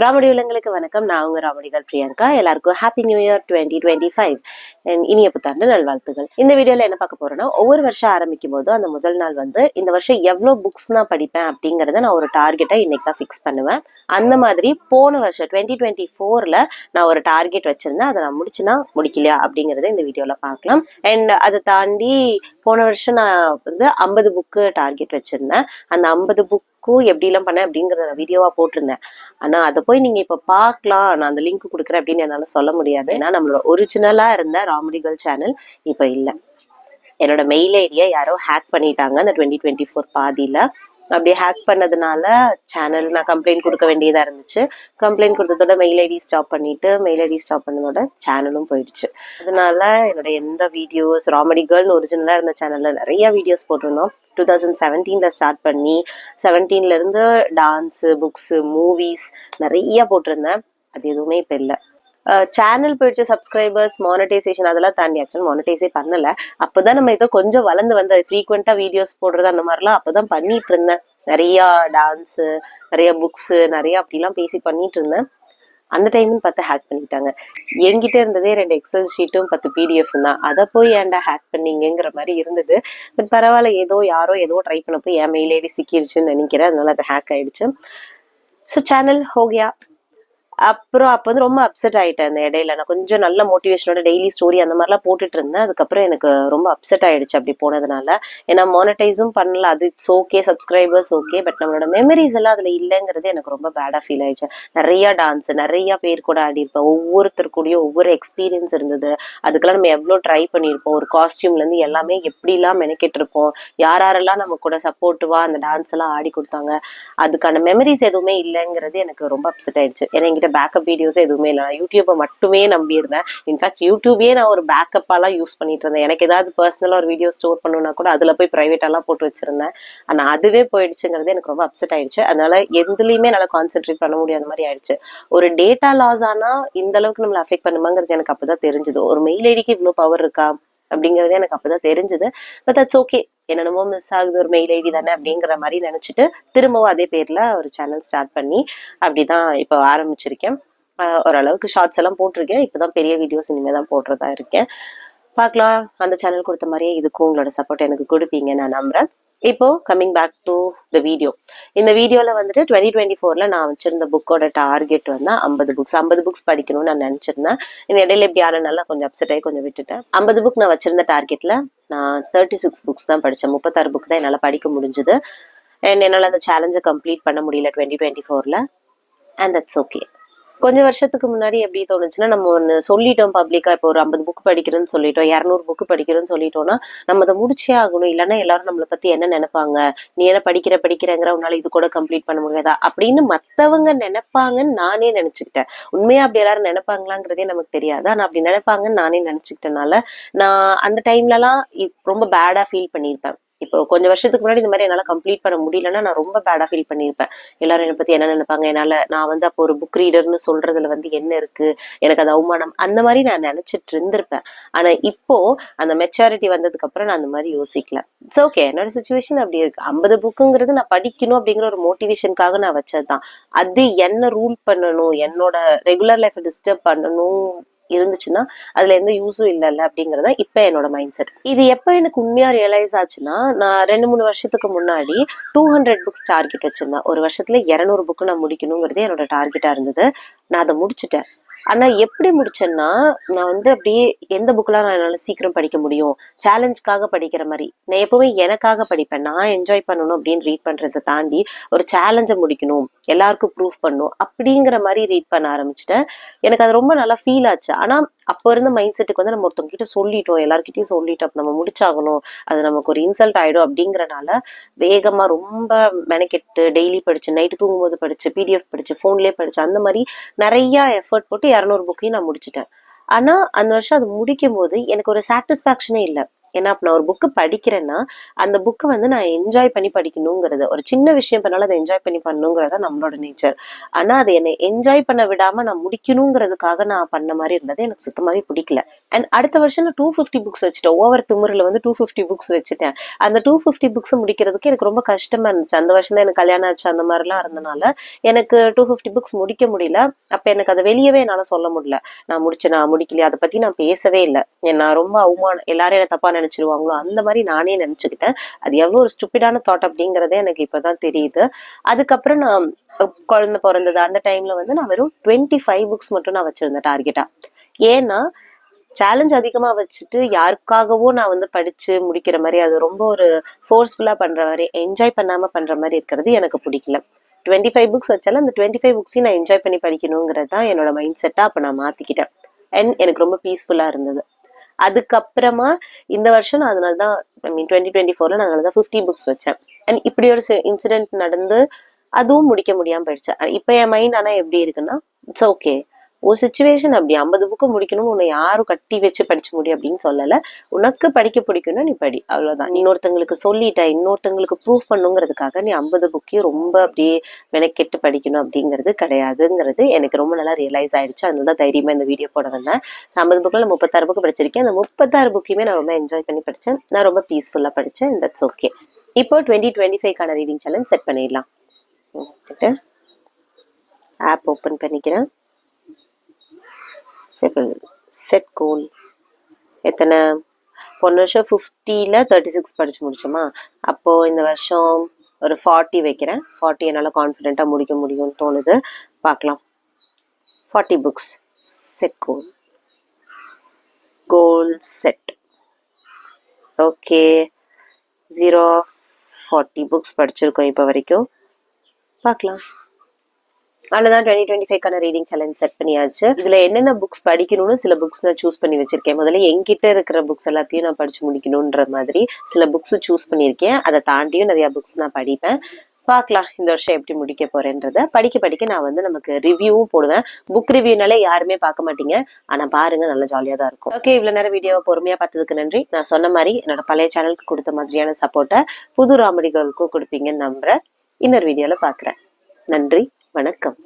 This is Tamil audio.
ராமடி உள்ளங்களுக்கு வணக்கம். நான் உங்க ராமடிகள் பிரியங்கா. எல்லாருக்கும் happy new year twenty twenty five இனிய புத்தாண்டு நல்வாழ்த்துகள். இந்த வீடியோல என்ன பார்க்க போறோம்னா ஒவ்வொரு வருஷம் ஆரம்பிக்கும் போது அந்த முதல் நாள் வந்து இந்த வருஷம் எவ்வளவு புக்ஸ் நான் படிப்பேன் அப்படிங்கறத நான் ஒரு டார்கெட்டை இன்னைக்கு தான் ஃபிக்ஸ் பண்ணுவேன். அந்த மாதிரி போன வருஷம் டுவெண்ட்டி டுவெண்ட்டி ஃபோர்ல நான் ஒரு டார்கெட் வச்சிருந்தேன். அதை நான் முடிச்சுனா முடிக்கலையா அப்படிங்கறத இந்த வீடியோல பார்க்கலாம். அண்ட் அதை தாண்டி போன வருஷம் நான் வந்து ஐம்பது புக்கு டார்கெட் வச்சிருந்தேன். அந்த ஐம்பது எப்படி எப்படிலாம் பண்ணேன் அப்படிங்கறத நான் வீடியோவா போட்டிருந்தேன். ஆனா அதை போய் நீங்க இப்ப பார்க்கலாம். நான் அந்த லிங்க் கொடுக்குறேன் அப்படின்னு என்னால சொல்ல முடியாது. ஏன்னா நம்மளோட ஒரிஜினலா இருந்த ராமடிகள் சேனல் இப்ப இல்ல. என்னோட மெயில் ஐடியை யாரோ ஹேக் பண்ணிட்டாங்க அந்த டுவெண்ட்டி டுவெண்ட்டி ஃபோர் பாதியில. அப்படி ஹேக் பண்ணதுனால சேனல் நான் கம்ப்ளைண்ட் கொடுக்க வேண்டியதாக இருந்துச்சு. கம்ப்ளைண்ட் கொடுத்ததோட மெயில் ஐடி ஸ்டாப் பண்ணிட்டு மெயில் ஐடி ஸ்டாப் பண்ணதோட சேனலும் போயிடுச்சு. அதனால என்னோட எந்த வீடியோஸ் ராமடி கேர்ள்னு ஒரிஜினலாக இருந்த சேனலில் நிறைய வீடியோஸ் போட்டிருந்தோம். டூ தௌசண்ட் செவன்டீனில் ஸ்டார்ட் பண்ணி செவன்டீன்லேருந்து இருந்து புக்ஸு மூவிஸ் நிறைய போட்டிருந்தேன். அது எதுவுமே இப்போ இல்லை. சேனல் போயிடுச்சு சப்ஸ்கிரைபர்ஸ் மானிட்டைசேஷன் அதெல்லாம் தாண்டி ஆக்சுவல் மானிட்டைஸே பண்ணல. அப்போதான் நம்ம இதை கொஞ்சம் வளர்ந்து வந்து ஃப்ரீக்வெண்ட்டாக வீடியோஸ் போடுறது அந்த மாதிரிலாம் அப்போதான் பண்ணிட்டு இருந்தேன். நிறையா டான்ஸு நிறைய புக்ஸு நிறைய அப்படிலாம் பேசி பண்ணிட்டு இருந்தேன். அந்த டைம்னு பார்த்து ஹேக் பண்ணிட்டாங்க. என்கிட்ட இருந்ததே ரெண்டு எக்ஸல் ஷீட்டும் பத்து பிடிஎஃப் தான். அதை போய் ஏன்டா ஹேக் பண்ணீங்கங்கிற மாதிரி இருந்தது. பட் பரவாயில்ல ஏதோ யாரோ ஏதோ ட்ரை பண்ண போய் என் மெயில் ஐடி சிக்கிருச்சுன்னு நினைக்கிறேன். அதனால அது ஹேக் ஆயிடுச்சு. ஸோ சேனல் ஹோகியா அப்புறம் அப்போ வந்து ரொம்ப அப்செட் ஆயிட்டேன் அந்த இடையில. நான் கொஞ்சம் நல்ல மோட்டிவேஷனோட டெய்லி ஸ்டோரி அந்த மாதிரிலாம் போட்டுட்டு இருந்தேன். அதுக்கப்புறம் எனக்கு ரொம்ப அப்செட் ஆயிடுச்சு அப்படி போனதுனால. ஏன்னா மானிட்டைஸும் பண்ணல. அது it's okay subscribers okay but நம்மளோட மெமரிஸ் எல்லாம் அதில் இல்லைங்கிறது எனக்கு ரொம்ப பேடாக ஃபீல் ஆயிடுச்சு. நிறைய டான்ஸ் நிறைய பேர் கூட ஆடிருப்பேன் ஒவ்வொருத்தர் கூடயும் ஒவ்வொரு எக்ஸ்பீரியன்ஸ் இருந்தது. அதுக்கெல்லாம் நம்ம எவ்வளோ ட்ரை பண்ணியிருப்போம். ஒரு காஸ்டியூம்லேருந்து எல்லாமே எப்படிலாம் மெனக்கிட்டு இருப்போம். யார் யாரெல்லாம் நம்ம கூட சப்போர்ட்டிவாக அந்த டான்ஸ் எல்லாம் ஆடி கொடுத்தாங்க. அதுக்கான மெமரிஸ் எதுவுமே இல்லைங்கிறது எனக்கு ரொம்ப அப்செட் ஆயிடுச்சு. ஏன்னா என்கிட்ட பேக்கப் வீடியோஸ் எதுவுமே இல்லை. நான் யூடியூப்பை மட்டுமே நம்பியிருந்தேன். இன்ஃபேக்ட் யூடியூபே நான் ஒரு பேக்கப்பாலாம் யூஸ் பண்ணிட்டு இருந்தேன் எனக்கு ஏதாவது பர்சனலாக ஒரு வீடியோ ஸ்டோர் பண்ணணும்னா கூட அதில் போய் ப்ரைவேட்டாலாம் போட்டு வச்சிருந்தேன். ஆனால் அதுவே போயிடுச்சுங்கிறது எனக்கு ரொம்ப அப்செட் ஆயிடுச்சு. அதனால எதுலையுமே என்னால் கான்சென்ட்ரேட் பண்ண முடியாத மாதிரி ஆயிடுச்சு. ஒரு டேட்டா லாஸ் ஆனால் இந்த அளவுக்கு நம்மளை அஃபெக்ட் பண்ணுமாங்கிறது எனக்கு அப்போ தான் தெரிஞ்சுது. ஒரு மெயில் ஐடிக்கு இவ்வளோ பவர் இருக்கா? அப்படிங்கிறது எனக்கு அப்பதான் தெரிஞ்சுது. பட் தட்ஸ் ஓகே என்னென்னமோ மிஸ் ஆகுது ஒரு மெயில் ஐடி தானே அப்படிங்கிற மாதிரி நினச்சிட்டு திரும்பவும் அதே பேரில் ஒரு சேனல் ஸ்டார்ட் பண்ணி அப்படிதான் இப்போ ஆரம்பிச்சிருக்கேன். ஓரளவுக்கு ஷார்ட்ஸ் எல்லாம் போட்டிருக்கேன். இப்போ தான் பெரிய வீடியோஸ் இனிமேல் தான் போடுறதா இருக்கேன். பார்க்கலாம். அந்த சேனல் கொடுத்த மாதிரியே இதுக்கும் உங்களோட சப்போர்ட் எனக்கு கொடுப்பீங்க நான் நம்புகிறேன் இப்போ coming back to the video இந்த வீடியோவில் வந்துட்டு டுவெண்ட்டி டுவெண்ட்டி ஃபோரில் நான் வச்சுருந்த புக்கோட டார்கெட் வந்து ஐம்பது புக்ஸ் ஐம்பது புக்ஸ் படிக்கணும்னு நான் நினச்சிருந்தேன். இந்த இடையில இப்படி ஆனனால கொஞ்சம் அப்செட் ஆகி கொஞ்சம் விட்டுட்டேன். ஐம்பது புக் நான் வச்சுருந்த டார்கெட்டில் நான் தேர்ட்டி சிக்ஸ் புக்ஸ் தான் படித்தேன் முப்பத்தாறு புக் தான் என்னால் படிக்க முடிஞ்சுது. அண்ட் என்னால் அந்த சேலஞ்சை கம்ப்ளீட் பண்ண முடியல டுவெண்ட்டி டுவெண்ட்டி ஃபோரில் அண்ட் தட்ஸ் ஓகே கொஞ்சம் வருஷத்துக்கு முன்னாடி எப்படி தோணுச்சுன்னா நம்ம ஒன்று சொல்லிட்டோம் பப்ளிக்காக இப்போ ஒரு ஐம்பது புக் படிக்கிறேன்னு சொல்லிட்டோம் இரநூறு புக் படிக்கிறேன்னு சொல்லிட்டோம்னா நம்ம அதை முடிச்சே ஆகணும். இல்லைன்னா எல்லாரும் நம்மளை பற்றி என்ன நினைப்பாங்க? நீ என்ன படிக்கிற படிக்கிறங்கிற உன்னால இது கூட கம்ப்ளீட் பண்ண முடியாதா? அப்படின்னு மற்றவங்க நினைப்பாங்கன்னு நானே நினச்சிக்கிட்டேன். உண்மையாக அப்படி எல்லாரும் நினைப்பாங்களாங்கிறதே நமக்கு தெரியாது. ஆனால் அப்படி நினைப்பாங்கன்னு நானே நினச்சிக்கிட்டனால நான் அந்த டைம்லலாம் ரொம்ப பேடாக ஃபீல் பண்ணியிருப்பேன். இப்போ கொஞ்சம் வருஷத்துக்கு முன்னாடி இந்த மாதிரி என்னால் கம்ப்ளீட் பண்ண முடியலன்னா நான் ரொம்ப பேடா ஃபீல் பண்ணியிருப்பேன் எல்லாரும் என்னை பற்றி என்ன நினைப்பாங்க? என்னால் நான் வந்து அப்போ ஒரு புக் ரீடர்னு சொல்றதுல வந்து என்ன இருக்கு? எனக்கு அது அவமானம். அந்த மாதிரி நான் நினச்சிட்டு இருந்திருப்பேன். ஆனால் இப்போ அந்த மெச்சாரிட்டி வந்ததுக்கு அப்புறம் நான் அந்த மாதிரி யோசிக்கல. இட்ஸ் ஓகே என்னோட சுச்சுவேஷன் அப்படி இருக்கு. ஐம்பது புக்குங்கிறது நான் படிக்கணும் அப்படிங்கிற ஒரு மோட்டிவேஷனுக்காக நான் வச்சதுதான். அது என்ன ரூல் பண்ணணும்? என்னோட ரெகுலர் லைஃப்பை டிஸ்டர்ப் பண்ணணும் இருந்துச்சுன்னா அதுல எந்த யூஸும் இல்லைல்ல அப்படிங்கறத இப்ப என்னோட மைண்ட் செட் இது எப்ப எனக்கு உண்மையா ரியலைஸ் ஆச்சுன்னா நான் ரெண்டு மூணு வருஷத்துக்கு முன்னாடி டூ ஹண்ட்ரட் புக்ஸ் டார்கெட் வச்சிருந்தேன். ஒரு வருஷத்துல இரநூறு புக்கு நான் முடிக்கணுங்கிறதே என்னோட டார்கெட்டா இருந்தது. நான் அதை முடிச்சிட்டேன். ஆனா எப்படி முடிச்சேன்னா நான் வந்து அப்படியே எந்த புக்கெல்லாம் நான் என்னால சீக்கிரம் படிக்க முடியும்? சேலஞ்சுக்காக படிக்கிற மாதிரி. நான் எப்பவுமே எனக்காக படிப்பேன். நான் என்ஜாய் பண்ணணும் அப்படின்னு ரீட் பண்றதை தாண்டி ஒரு சேலஞ்சை முடிக்கணும். எல்லாருக்கும் ப்ரூஃப் பண்ணணும் அப்படிங்கிற மாதிரி ரீட் பண்ண ஆரம்பிச்சிட்டேன். எனக்கு அது ரொம்ப நல்லா ஃபீல் ஆச்சு. ஆனா அப்போ இருந்த மைண்ட் செட்டுக்கு வந்து நம்ம ஒருத்தவங்ககிட்ட சொல்லிட்டோம் எல்லாருக்கிட்டையும் சொல்லிட்டோம். அப்போ நம்ம முடிச்சாகணும். அது நமக்கு ஒரு இன்சல்ட் ஆகிடும் அப்படிங்கிறனால வேகமாக ரொம்ப மெனக்கெட்டு டெய்லி படிச்சு நைட்டு தூங்கும்போது படிச்சு பிடிஎஃப் படிச்சு ஃபோன்லேயே படிச்சு அந்த மாதிரி நிறையா எஃபர்ட் போட்டு இரநூறு புக்கையும் நான் முடிச்சிட்டேன். ஆனால் அந்த வருஷம் அது முடிக்கும் போது எனக்கு ஒரு சாட்டிஸ்ஃபேக்ஷனே இல்லை. ஏன்னா அப்ப நான் ஒரு புக்கு படிக்கிறேன்னா அந்த புக்கை வந்து நான் என்ஜாய் பண்ணி படிக்கணுங்கிறது. ஒரு சின்ன விஷயம் பண்ணாலும் அதை என்ஜாய் பண்ணி பண்ணணுங்கிறது நம்மளோட நேச்சர் ஆனா அதை என்னை என்ஜாய் பண்ண விடாம நான் முடிக்கணுங்கிறதுக்காக நான் பண்ண மாதிரி இருந்தது எனக்கு சுத்தமாவே பிடிக்கல. அண்ட் அடுத்த வருஷம் நான் டூ ஃபிஃப்டி புக்ஸ் வச்சுட்டேன். ஓவர் திமுறில் வந்து டூ ஃபிஃப்டி புக்ஸ் வச்சுட்டேன். அந்த டூ ஃபிஃப்டி புக்ஸ் முடிக்கிறதுக்கு எனக்கு ரொம்ப கஷ்டமா இருந்துச்சு. அந்த வருஷம் தான் எனக்கு கல்யாணம் ஆச்சு அந்த மாதிரிலாம் இருந்தனால எனக்கு டூ ஃபிஃப்டி புக்ஸ் முடிக்க முடியல. அப்ப எனக்கு அதை வெளியவே என்னால சொல்ல முடியல. நான் முடிச்சேன் நான் முடிக்கலையே? அதை பத்தி நான் பேசவே இல்லை. நான் ரொம்ப அவமானம் எல்லாரும் என்ன தப்பான நினைச்சிருவாங்களோ? அந்த மாதிரி நானே நினைச்சுக்கிட்டேன். அது எவ்வளவு ஒரு ஸ்டூப்பிடான தாட் அப்படிங்கறதே எனக்கு இப்பதான் தெரியுது. அதுக்கப்புறம் நான் குழந்தை பிறந்தது அந்த டைம்ல வந்து நான் வெறும் டுவெண்ட்டி ஃபைவ் புக்ஸ் மட்டும் நான் வச்சிருந்தேன் டார்கெட்டா ஏன்னா சேலஞ்ச் அதிகமா வச்சுட்டு யாருக்காகவோ நான் வந்து படிச்சு முடிக்கிற மாதிரி அது ரொம்ப ஒரு ஃபோர்ஸ்ஃபுல்லா பண்ற மாதிரி என்ஜாய் பண்ணாமல் பண்ற மாதிரி இருக்கிறது எனக்கு பிடிக்கல. டுவெண்ட்டி ஃபைவ் புக்ஸ் வச்சாலும் அந்த டுவெண்ட்டி ஃபைவ் புக்ஸையும் நான் என்ஜாய் பண்ணி படிக்கணுங்கிறது தான் என்னோட மைண்ட் செட்டாக அப்போ நான் மாத்திக்கிட்டேன். அண்ட் எனக்கு ரொம்ப பீஸ்ஃபுல்லாக இருந்தது. அதுக்கப்புறமா இந்த வருஷம் நான் அதனால தான் ஐ மீன் டுவெண்ட்டி டுவெண்ட்டி ஃபோர்ல நான் அதனால தான் ஃபிஃப்டி புக்ஸ் வச்சேன். அண்ட் இப்படி ஒரு இன்சிடென்ட் நடந்து அதுவும் முடிக்க முடியாமல் போயிடுச்சு. இப்போ என் மைண்ட் ஆனால் எப்படி இருக்குன்னா இட்ஸ் ஓகே ஒரு சுச்சுவேஷன் அப்படி ஐம்பது புக்கு முடிக்கணும்னு உன்னை யாரும் கட்டி வச்சு படிச்சு முடியும் அப்படின்னு சொல்லலை. உனக்கு படிக்க பிடிக்கும்னா நீ படி. அவ்வளோதான் இன்னொருத்தங்களுக்கு சொல்லிட்ட இன்னொருத்தங்களுக்கு ப்ரூவ் பண்ணுங்கிறதுக்காக நீ ஐம்பது புக்கையும் ரொம்ப அப்படியே மெனக்கெட்டு படிக்கணும் அப்படிங்கிறது கிடையாதுங்கிறது எனக்கு ரொம்ப நல்லா ரியலைஸ் ஆயிடுச்சு. அதனால தான் தைரியமாக இந்த வீடியோ போட வந்தேன். ஐம்பது புக்கில் நான் முப்பத்தாறு புக்கு படிச்சிருக்கேன். அந்த முப்பத்தாறு புக்கையுமே நான் ரொம்ப என்ஜாய் பண்ணி படித்தேன் நான் ரொம்ப பீஸ்ஃபுல்லாக படித்தேன் தட்ஸ் ஓகே இப்போ டுவெண்ட்டி டுவெண்ட்டி ஃபைவ்க்கான ரீடிங் சேலஞ்ச் செட் பண்ணிடலாம். ஆப் ஓப்பன் பண்ணிக்கிறேன். செட் கோல் எத்தனை? போன வருஷம் ஃபிஃப்டியில் தேர்ட்டி சிக்ஸ் படித்து முடிச்சோமா? அப்போது இந்த வருஷம் ஒரு ஃபார்ட்டி வைக்கிறேன். ஃபார்ட்டி என்னால் கான்ஃபிடென்ட்டாக முடிக்க முடியும்னு தோணுது. பார்க்கலாம். Forty books set goal goal set okay zero forty books படிச்சிருக்கோம் இப்போ வரைக்கும். பார்க்கலாம். அவ்வளோதான் டுவெண்ட்டி டுவெண்ட்டி ஃபைவ்க்கான ரீடிங் சேலஞ்ச் செட் பண்ணியாச்சு. இதுல என்னென்ன புக்ஸ் படிக்கணும்னு சில புக்ஸ் நான் சூஸ் பண்ணி வச்சிருக்கேன். முதல்ல என்கிட்ட இருக்கிற புக்ஸ் எல்லாத்தையும் நான் படிச்சு முடிக்கணுன்ற மாதிரி சில புக்ஸ் சூஸ் பண்ணியிருக்கேன். அதை தாண்டியும் நிறைய புக்ஸ் நான் படிப்பேன். பார்க்கலாம் இந்த வருஷம் எப்படி முடிக்க போறேன்றத. படிக்க படிக்க நான் வந்து நமக்கு ரிவ்யூவும் போடுவேன். புக் ரிவ்யூனாலே யாருமே பார்க்க மாட்டீங்க. ஆனா பாருங்க நல்ல ஜாலியா தான் இருக்கும். ஓகே இவ்வளவு நேரம் வீடியோவை பொறுமையா பார்த்ததுக்கு நன்றி. நான் சொன்ன மாதிரி என்னோட பழைய சேனலுக்கு கொடுத்த மாதிரியான சப்போர்ட்டை புது ராமடிகளுக்கும் கொடுப்பீங்கன்னு நம்புறேன். இன்னொரு வீடியோல பாக்குறேன் நன்றி. வணக்கம்.